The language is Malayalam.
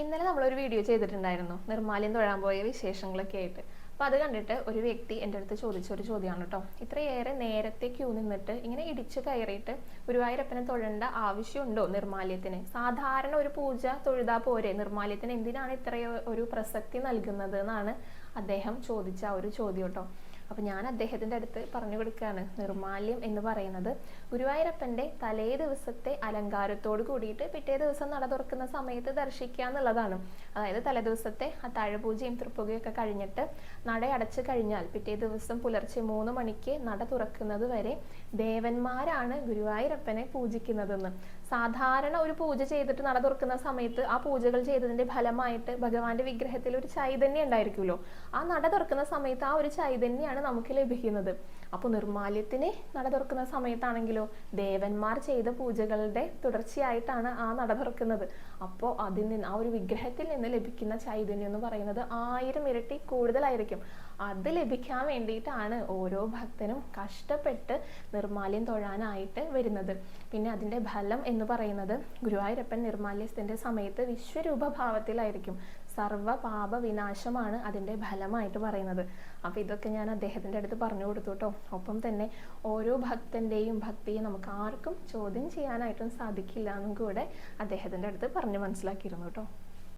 ഇന്നലെ നമ്മൾ ഒരു വീഡിയോ ചെയ്തിട്ടുണ്ടായിരുന്നു. നിർമ്മാല്യം തൊഴാൻ പോയ വിശേഷങ്ങളൊക്കെ ആയിട്ട്. അപ്പോൾ അത് കണ്ടിട്ട് ഒരു വ്യക്തി എന്റെ അടുത്ത് ചോദിച്ച ഒരു ചോദ്യമാണ് കേട്ടോ ഇത്രയേറെ നേരത്തെ ക്യൂ നിന്നിട്ട് ഇങ്ങനെ ഇടിച്ചു കയറിയിട്ട് ഗുരുവായൂരപ്പനെ തൊഴേണ്ട ആവശ്യമുണ്ടോ നിർമ്മാല്യത്തിന്? സാധാരണ ഒരു പൂജ തൊഴുതാ പോരെ. നിർമ്മാല്യത്തിന് എന്തിനാണ് ഇത്രയോ ഒരു പ്രസക്തി നൽകുന്നത് എന്നാണ് അദ്ദേഹം ചോദിച്ച ഒരു ചോദ്യം കേട്ടോ അപ്പോൾ ഞാൻ അദ്ദേഹത്തിന്റെ അടുത്ത് പറഞ്ഞു കൊടുക്കുകയാണ്. നിർമാല്യം എന്ന് പറയുന്നത് ഗുരുവായൂരപ്പന്റെ തലേ ദിവസത്തെ അലങ്കാരത്തോട് കൂടിയിട്ട് പിറ്റേ ദിവസം നട തുറക്കുന്ന സമയത്ത് ദർശിക്കുക എന്നുള്ളതാണ്. അതായത് തലേ ദിവസത്തെ തലേദിവസത്തെ താഴപൂജയും തൃപ്പുകയൊക്കെ കഴിഞ്ഞിട്ട് നട അടച്ചു കഴിഞ്ഞാൽ പിറ്റേ ദിവസം പുലർച്ചെ മൂന്ന് മണിക്ക് നട തുറക്കുന്നത് വരെ ദേവന്മാരാണ് ഗുരുവായൂരപ്പനെ പൂജിക്കുന്നതെന്ന്. സാധാരണ ഒരു പൂജ ചെയ്തിട്ട് നട തുറക്കുന്ന സമയത്ത് ആ പൂജകൾ ചെയ്തതിന്റെ ഫലമായിട്ട് ഭഗവാന്റെ വിഗ്രഹത്തിൽ ഒരു ചൈതന്യം ഉണ്ടായിരിക്കുമല്ലോ. ആ നട തുറക്കുന്ന സമയത്ത് ആ ഒരു ചൈതന്യമാണ് നമുക്ക് ലഭിക്കുന്നത്. അപ്പോൾ നിർമാല്യത്തിന് നട തുറക്കുന്ന സമയത്താണെങ്കിലോ ദേവന്മാർ ചെയ്ത പൂജകളുടെ തുടർച്ചയായിട്ടാണ് ആ നട തുറക്കുന്നത്. അപ്പോൾ അതിൽ നിന്ന് ആ ഒരു വിഗ്രഹത്തിൽ നിന്ന് ലഭിക്കുന്ന ചൈതന്യം എന്ന് പറയുന്നത് ആയിരം ഇരട്ടി കൂടുതലായിരിക്കും. അത് ലഭിക്കാൻ വേണ്ടിയിട്ടാണ് ഓരോ ഭക്തനും കഷ്ടപ്പെട്ട് നിർമാല്യം തൊഴാനായിട്ട് വരുന്നത്. പിന്നെ അതിന്റെ ഫലം എന്ന് പറയുന്നത് ഗുരുവായൂരപ്പൻ നിർമാല്യത്തിന്റെ സമയത്ത് വിശ്വരൂപ ഭാവത്തിലായിരിക്കും സർവ പാപ വിനാശമാണ് അതിന്റെ ഫലമായിട്ട് പറയുന്നത്. അപ്പോൾ ഇതൊക്കെ ഞാൻ അദ്ദേഹത്തിന്റെ അടുത്ത് പറഞ്ഞു കൊടുത്തു കേട്ടോ. ഒപ്പം തന്നെ ഓരോ ഭക്തന്റെയും ഭക്തിയെ നമുക്ക് ആർക്കും ചോദ്യം ചെയ്യാനായിട്ടും സാധിക്കില്ല എന്നും കൂടെ അദ്ദേഹത്തിന്റെ അടുത്ത് പറഞ്ഞു മനസ്സിലാക്കിയിരുന്നു കേട്ടോ.